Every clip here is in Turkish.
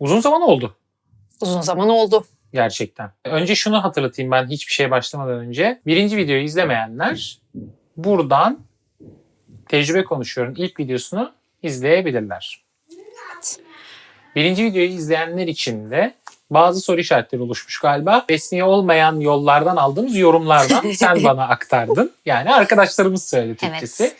Uzun zaman oldu Uzun zaman oldu. gerçekten. Önce şunu hatırlatayım ben hiçbir şeye başlamadan önce. Birinci videoyu izlemeyenler buradan tecrübe konuşuyorum ilk videosunu izleyebilirler. Birinci videoyu izleyenler için de bazı soru işaretleri oluşmuş galiba. Resmi olmayan yollardan aldığımız yorumlardan sen bana aktardın. Yani arkadaşlarımız söyledi Evet. Türkçesi.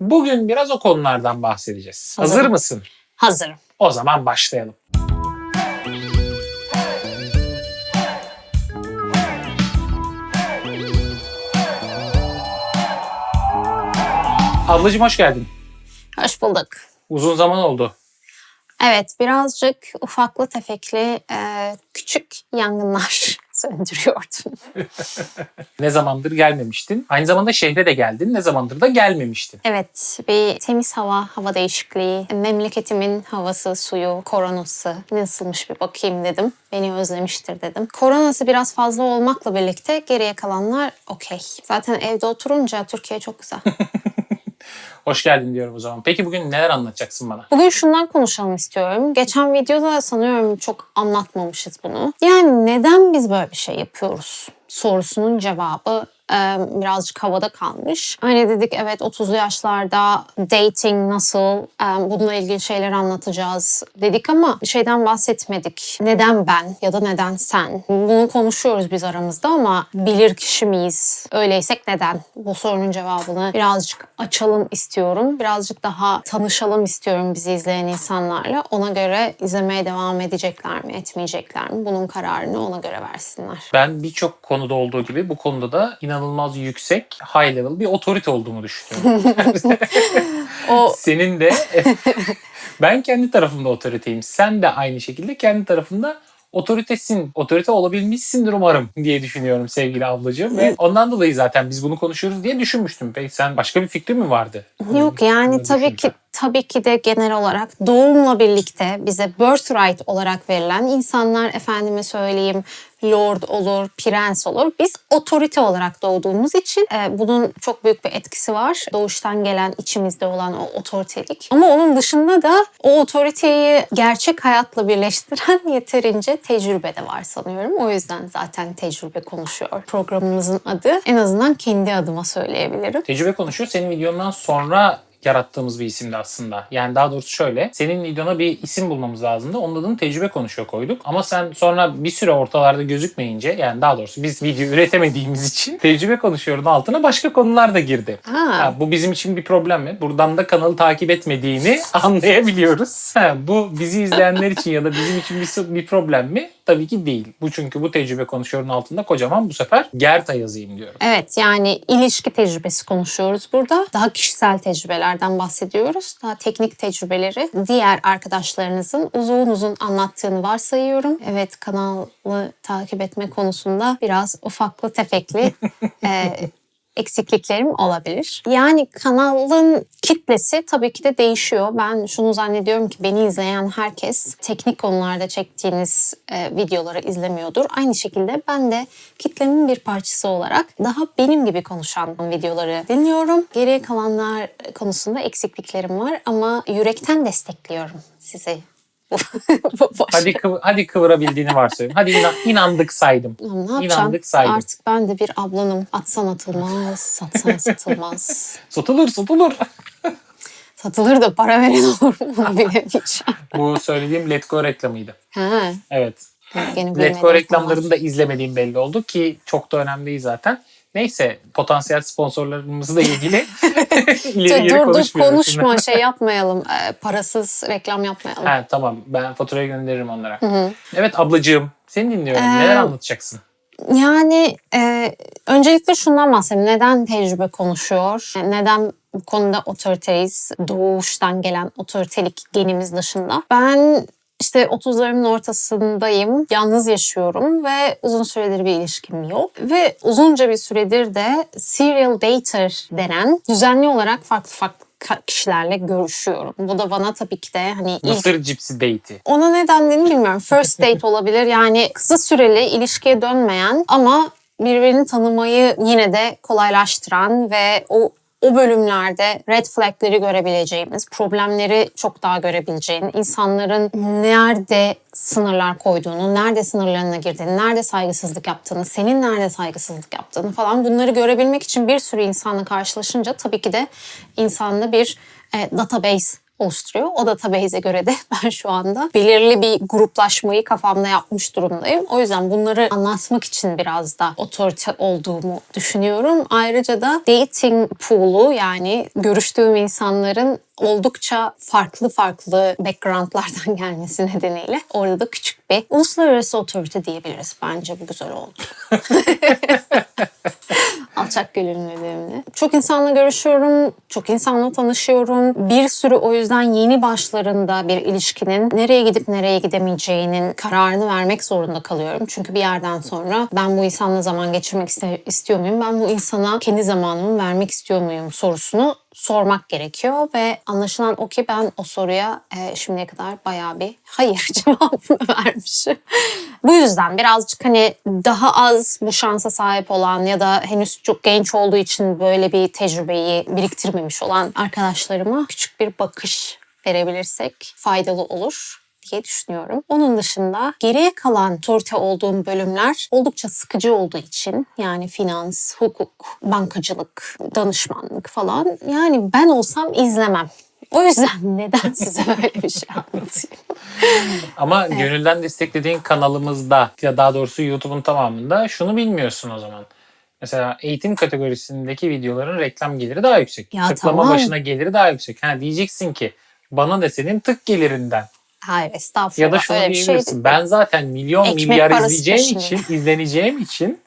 Bugün biraz o konulardan bahsedeceğiz. Hazır Hazırım. mısın? Hazırım. O zaman başlayalım. Ablacığım hoş geldin. Hoş bulduk. Uzun zaman oldu. Evet birazcık ufaklı tefekli e, küçük yangınlar söndürüyordum. Ne zamandır gelmemiştin. Aynı zamanda şehre de geldin. Ne zamandır da gelmemiştin. Evet bir temiz hava, hava değişikliği, memleketimin havası, suyu, koronası nasılmış bir bakayım dedim. Beni özlemiştir dedim. Koronası biraz fazla olmakla birlikte geriye kalanlar okey. Zaten evde oturunca Türkiye çok güzel. Hoş geldin diyorum o zaman. Peki bugün neler anlatacaksın bana? Bugün şundan konuşalım istiyorum. Geçen videoda sanıyorum çok anlatmamışız bunu. Yani neden biz böyle bir şey yapıyoruz? Sorusunun cevabı birazcık havada kalmış. Hani dedik evet 30'lu yaşlarda dating nasıl e, bununla ilgili şeyler anlatacağız dedik ama şeyden bahsetmedik. Neden ben ya da neden sen? Bunu konuşuyoruz biz aramızda ama bilir kişi miyiz? Öyleysek neden? Bu sorunun cevabını birazcık açalım istiyorum. Birazcık daha tanışalım istiyorum bizi izleyen insanlarla. Ona göre izlemeye devam edecekler mi, etmeyecekler mi? Bunun kararını ona göre versinler. Ben birçok konuda olduğu gibi bu konuda da inanılmaz yüksek, high level bir otorite olduğumu düşünüyorum. O Senin de ben kendi tarafımda otoriteyim. Sen de aynı şekilde kendi tarafında otoritesin. Otorite olabilmişsindir umarım diye düşünüyorum sevgili ablacığım. Ve ondan dolayı zaten biz bunu konuşuyoruz diye düşünmüştüm. Peki sen başka bir fikrin mi vardı? Yok yani tabii ki tabii ki de genel olarak doğumla birlikte bize birthright olarak verilen insanlar efendime söyleyeyim lord olur, prens olur. Biz otorite olarak doğduğumuz için e, bunun çok büyük bir etkisi var. Doğuştan gelen içimizde olan o otoritelik. Ama onun dışında da o otoriteyi gerçek hayatla birleştiren yeterince tecrübe de var sanıyorum. O yüzden zaten tecrübe konuşuyor. Programımızın adı en azından kendi adıma söyleyebilirim. Tecrübe konuşuyor. Senin videondan sonra yarattığımız bir isimdi aslında. Yani daha doğrusu şöyle. Senin videona bir isim bulmamız lazımdı. Onun adını tecrübe konuşuyor koyduk. Ama sen sonra bir süre ortalarda gözükmeyince yani daha doğrusu biz video üretemediğimiz için tecrübe konuşuyorun altına başka konular da girdi. Ha. Ha, bu bizim için bir problem mi? Buradan da kanalı takip etmediğini anlayabiliyoruz. Ha, bu bizi izleyenler için ya da bizim için bir, bir problem mi? Tabii ki değil. Bu çünkü bu tecrübe konuşuyorun altında kocaman bu sefer Gerta yazayım diyorum. Evet yani ilişki tecrübesi konuşuyoruz burada. Daha kişisel tecrübelerden bahsediyoruz. Daha teknik tecrübeleri diğer arkadaşlarınızın uzun uzun anlattığını varsayıyorum. Evet kanalı takip etme konusunda biraz ufaklı tefekli e, eksikliklerim olabilir. Yani kanalın kitlesi tabii ki de değişiyor. Ben şunu zannediyorum ki beni izleyen herkes teknik konularda çektiğiniz e, videoları izlemiyordur. Aynı şekilde ben de kitlemin bir parçası olarak daha benim gibi konuşan videoları dinliyorum. Geriye kalanlar konusunda eksikliklerim var ama yürekten destekliyorum sizi. Hadi kıv- hadi kıvırabildiğini varsayıyorum. Hadi inan- inandık saydım. Ne yapacağım? İnandık saydım. Artık ben de bir ablanım. Atsan atılmaz, satsan satılmaz. Satılır satılır. Satılır da para veren olur mu onu bilemeyeceğim. Bu söylediğim Letgo reklamıydı. Ha, Evet. Letgo reklamlarını da izlemediğim belli oldu ki çok da önemli değil zaten. Neyse potansiyel sponsorlarımızla ilgili ileri geri Dur dur konuşma şey yapmayalım. Ee, parasız reklam yapmayalım. Ha, tamam ben faturayı gönderirim onlara. Evet ablacığım seni dinliyorum. Ee, Neler anlatacaksın? Yani e, öncelikle şundan bahsedeyim. Neden tecrübe konuşuyor? Yani Neden bu konuda otoriteyiz? Doğuştan gelen otoritelik genimiz dışında. Ben işte 30'larımın ortasındayım. Yalnız yaşıyorum ve uzun süredir bir ilişkim yok. Ve uzunca bir süredir de serial dater denen düzenli olarak farklı farklı kişilerle görüşüyorum. Bu da bana tabii ki de hani ilk Mısır Gypsy Date'i. ona ne dendiğini bilmiyorum. First date olabilir. Yani kısa süreli ilişkiye dönmeyen ama birbirini tanımayı yine de kolaylaştıran ve o o bölümlerde red flagleri görebileceğimiz, problemleri çok daha görebileceğin, insanların nerede sınırlar koyduğunu, nerede sınırlarına girdiğini, nerede saygısızlık yaptığını, senin nerede saygısızlık yaptığını falan bunları görebilmek için bir sürü insanla karşılaşınca tabii ki de insanda bir e, database oluşturuyor. O database'e göre de ben şu anda belirli bir gruplaşmayı kafamda yapmış durumdayım. O yüzden bunları anlatmak için biraz da otorite olduğumu düşünüyorum. Ayrıca da dating pool'u yani görüştüğüm insanların oldukça farklı farklı backgroundlardan gelmesi nedeniyle orada da küçük bir uluslararası otorite diyebiliriz. Bence bu güzel oldu. Alçak gönüllülüğümle. Çok insanla görüşüyorum, çok insanla tanışıyorum. Bir sürü o yüzden yeni başlarında bir ilişkinin nereye gidip nereye gidemeyeceğinin kararını vermek zorunda kalıyorum. Çünkü bir yerden sonra ben bu insanla zaman geçirmek iste- istiyor muyum? Ben bu insana kendi zamanımı vermek istiyor muyum sorusunu sormak gerekiyor ve anlaşılan o ki ben o soruya e, şimdiye kadar bayağı bir hayır cevabını vermişim. Bu yüzden birazcık hani daha az bu şansa sahip olan ya da henüz çok genç olduğu için böyle bir tecrübeyi biriktirmemiş olan arkadaşlarıma küçük bir bakış verebilirsek faydalı olur diye düşünüyorum. Onun dışında geriye kalan torte olduğum bölümler oldukça sıkıcı olduğu için yani finans, hukuk, bankacılık, danışmanlık falan yani ben olsam izlemem. O yüzden neden size böyle bir şey anlatayım? Ama gönülden desteklediğin kanalımızda ya daha doğrusu YouTube'un tamamında şunu bilmiyorsun o zaman. Mesela eğitim kategorisindeki videoların reklam geliri daha yüksek. Ya Tıklama tamam. başına geliri daha yüksek. Ha diyeceksin ki bana desenin tık gelirinden. Hayır estağfurullah. Ya da şunu öyle şey diyebilirsin. değil. ben zaten milyon Ekmek milyar izleyeceğim peşinde. için, izleneceğim için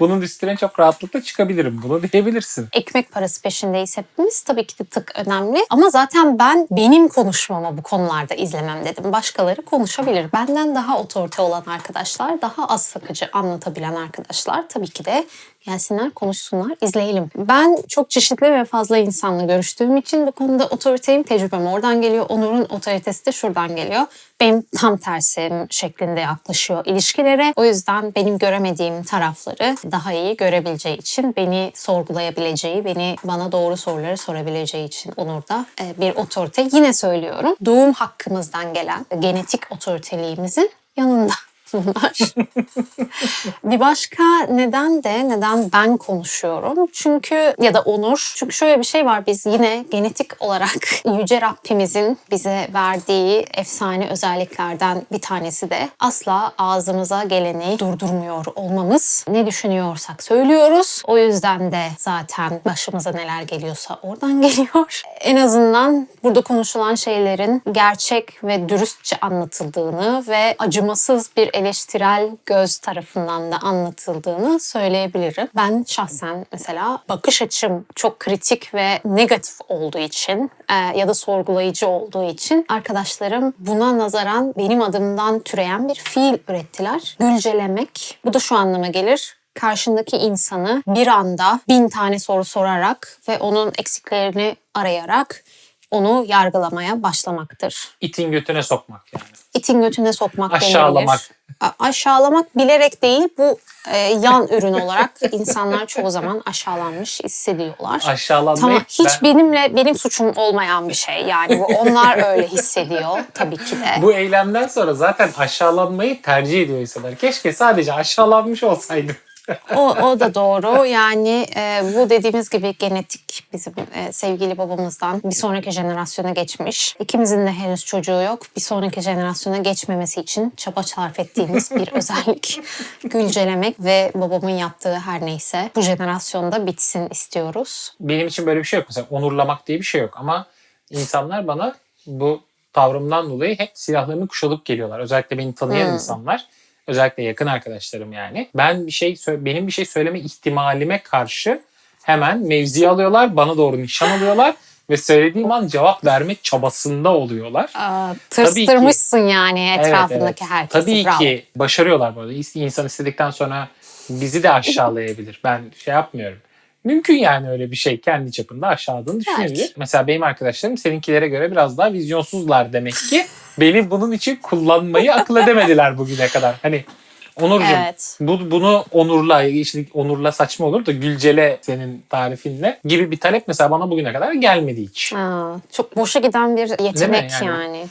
bunun üstüne çok rahatlıkla çıkabilirim. Bunu diyebilirsin. ekmek parası peşindeyiz hepimiz. Tabii ki de tık önemli. Ama zaten ben benim konuşmama bu konularda izlemem dedim. Başkaları konuşabilir. Benden daha otorite olan arkadaşlar, daha az sakıcı anlatabilen arkadaşlar tabii ki de gelsinler, konuşsunlar, izleyelim. Ben çok çeşitli ve fazla insanla görüştüğüm için bu konuda otoriteyim, tecrübem oradan geliyor. Onur'un otoritesi de şuradan geliyor. Benim tam tersim şeklinde yaklaşıyor ilişkilere. O yüzden benim göremediğim tarafları daha iyi görebileceği için, beni sorgulayabileceği, beni bana doğru soruları sorabileceği için Onur da e, bir otorite. Yine söylüyorum, doğum hakkımızdan gelen genetik otoriteliğimizin yanında bunlar. bir başka neden de neden ben konuşuyorum? Çünkü ya da Onur. Çünkü şöyle bir şey var biz yine genetik olarak Yüce Rabbimizin bize verdiği efsane özelliklerden bir tanesi de asla ağzımıza geleni durdurmuyor olmamız. Ne düşünüyorsak söylüyoruz. O yüzden de zaten başımıza neler geliyorsa oradan geliyor. En azından burada konuşulan şeylerin gerçek ve dürüstçe anlatıldığını ve acımasız bir eleştirel göz tarafından da anlatıldığını söyleyebilirim. Ben şahsen mesela bakış açım çok kritik ve negatif olduğu için e, ya da sorgulayıcı olduğu için arkadaşlarım buna nazaran benim adımdan türeyen bir fiil ürettiler. Gülcelemek. Bu da şu anlama gelir karşındaki insanı bir anda bin tane soru sorarak ve onun eksiklerini arayarak onu yargılamaya başlamaktır. İtin götüne sokmak yani. İtin götüne sokmak Aşağılamak. denilebilir. A- Aşağılamak bilerek değil bu e, yan ürün olarak insanlar çoğu zaman aşağılanmış hissediyorlar. Aşağılanmayı Tamam hiç ben- benimle benim suçum olmayan bir şey yani bu onlar öyle hissediyor tabii ki de. bu eylemden sonra zaten aşağılanmayı tercih ediyor insanlar. Keşke sadece aşağılanmış olsaydım. O, o da doğru. Yani e, bu dediğimiz gibi genetik bizim e, sevgili babamızdan bir sonraki jenerasyona geçmiş. İkimizin de henüz çocuğu yok. Bir sonraki jenerasyona geçmemesi için çaba sarf ettiğimiz bir özellik. Gülcelemek ve babamın yaptığı her neyse bu jenerasyonda bitsin istiyoruz. Benim için böyle bir şey yok. Mesela onurlamak diye bir şey yok. Ama insanlar bana bu tavrımdan dolayı hep silahlarını kuşalıp geliyorlar. Özellikle beni tanıyan Hmm. insanlar. Özellikle yakın arkadaşlarım yani. Ben bir şey benim bir şey söyleme ihtimalime karşı hemen mevzi alıyorlar, bana doğru nişan alıyorlar ve söylediğim an cevap verme çabasında oluyorlar. Aa, tırstırmışsın yani Evet, etrafındaki evet. herkesi. Tabii Bravo. ki başarıyorlar bu arada. İnsan istedikten sonra bizi de aşağılayabilir. Ben şey yapmıyorum. Mümkün yani öyle bir şey kendi çapında aşağıladığını düşünebilir. Belki. Mesela benim arkadaşlarım seninkilere göre biraz daha vizyonsuzlar demek ki. Beni bunun için kullanmayı akıl edemediler bugüne kadar. Hani Onurcuğum Evet. bu, bunu onurla, işte onurla saçma olur da gülcele senin tarifinle gibi bir talep mesela bana bugüne kadar gelmedi hiç. Aa, çok boşa giden bir yetenek Yani- yani.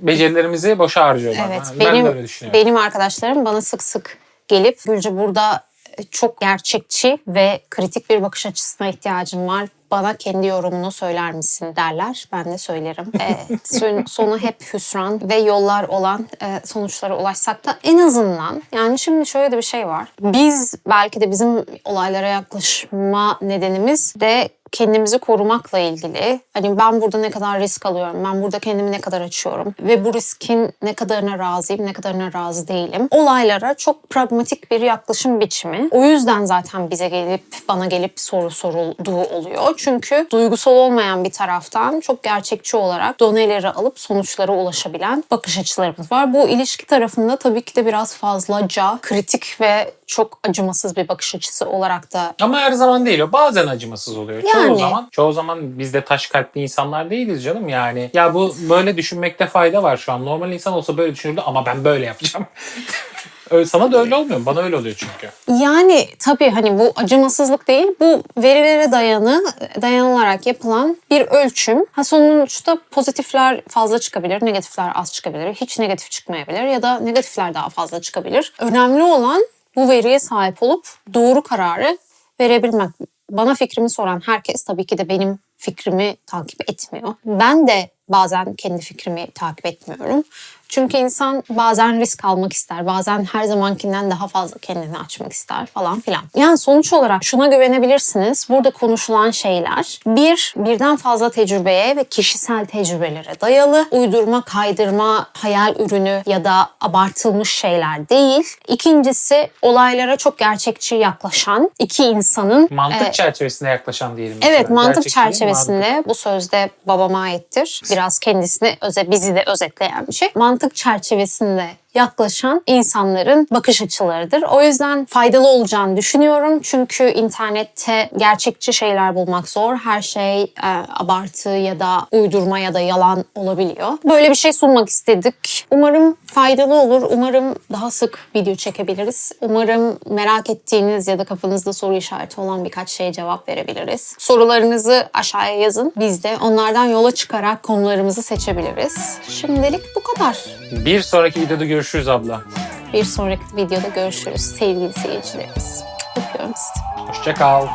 Becerilerimizi boşa harcıyorlar. Evet, Ha, ben de benim öyle düşünüyorum. benim arkadaşlarım bana sık sık gelip Gülce burada çok gerçekçi ve kritik bir bakış açısına ihtiyacım var. Bana kendi yorumunu söyler misin derler. Ben de söylerim. Son- sonu hep hüsran ve yollar olan e, sonuçlara ulaşsak da en azından yani şimdi şöyle de bir şey var. Biz belki de bizim olaylara yaklaşma nedenimiz de kendimizi korumakla ilgili. Hani ben burada ne kadar risk alıyorum, ben burada kendimi ne kadar açıyorum ve bu riskin ne kadarına razıyım, ne kadarına razı değilim. Olaylara çok pragmatik bir yaklaşım biçimi. O yüzden zaten bize gelip, bana gelip soru sorulduğu oluyor. Çünkü duygusal olmayan bir taraftan çok gerçekçi olarak doneleri alıp sonuçlara ulaşabilen bakış açılarımız var. Bu ilişki tarafında tabii ki de biraz fazlaca kritik ve çok acımasız bir bakış açısı olarak da Ama her zaman değil o. Bazen acımasız oluyor. Çoğu Yani. zaman çoğu zaman biz de taş kalpli insanlar değiliz canım yani. Ya bu böyle düşünmekte fayda var şu an. Normal insan olsa böyle düşünürdü ama ben böyle yapacağım. Sana da öyle olmuyor mu? Bana öyle oluyor çünkü. Yani tabii hani bu acımasızlık değil, bu verilere dayanı dayanılarak yapılan bir ölçüm. Ha sonuçta pozitifler fazla çıkabilir, negatifler az çıkabilir, hiç negatif çıkmayabilir ya da negatifler daha fazla çıkabilir. Önemli olan bu veriye sahip olup doğru kararı verebilmek. Bana fikrimi soran herkes tabii ki de benim fikrimi takip etmiyor. Ben de bazen kendi fikrimi takip etmiyorum. Çünkü insan bazen risk almak ister, bazen her zamankinden daha fazla kendini açmak ister falan filan. Yani sonuç olarak şuna güvenebilirsiniz. Burada konuşulan şeyler bir, birden fazla tecrübeye ve kişisel tecrübelere dayalı. Uydurma, kaydırma, hayal ürünü ya da abartılmış şeyler değil. İkincisi olaylara çok gerçekçi yaklaşan iki insanın Mantık e, çerçevesinde yaklaşan diyelim. Evet mesela. mantık Gerçekçi değil, çerçevesinde bu sözde babama aittir. Biraz kendisini öze, bizi de özetleyen bir şey. Mantık çerçevesinde yaklaşan insanların bakış açılarıdır. O yüzden faydalı olacağını düşünüyorum. Çünkü internette gerçekçi şeyler bulmak zor. Her şey e, abartı ya da uydurma ya da yalan olabiliyor. Böyle bir şey sunmak istedik. Umarım faydalı olur. Umarım daha sık video çekebiliriz. Umarım merak ettiğiniz ya da kafanızda soru işareti olan birkaç şeye cevap verebiliriz. Sorularınızı aşağıya yazın. Biz de onlardan yola çıkarak konularımızı seçebiliriz. Şimdilik bu kadar. Bir sonraki videoda görüşürüz abla. Bir sonraki videoda görüşürüz sevgili seyircilerimiz. Öpüyorum sizi. Hoşça kal.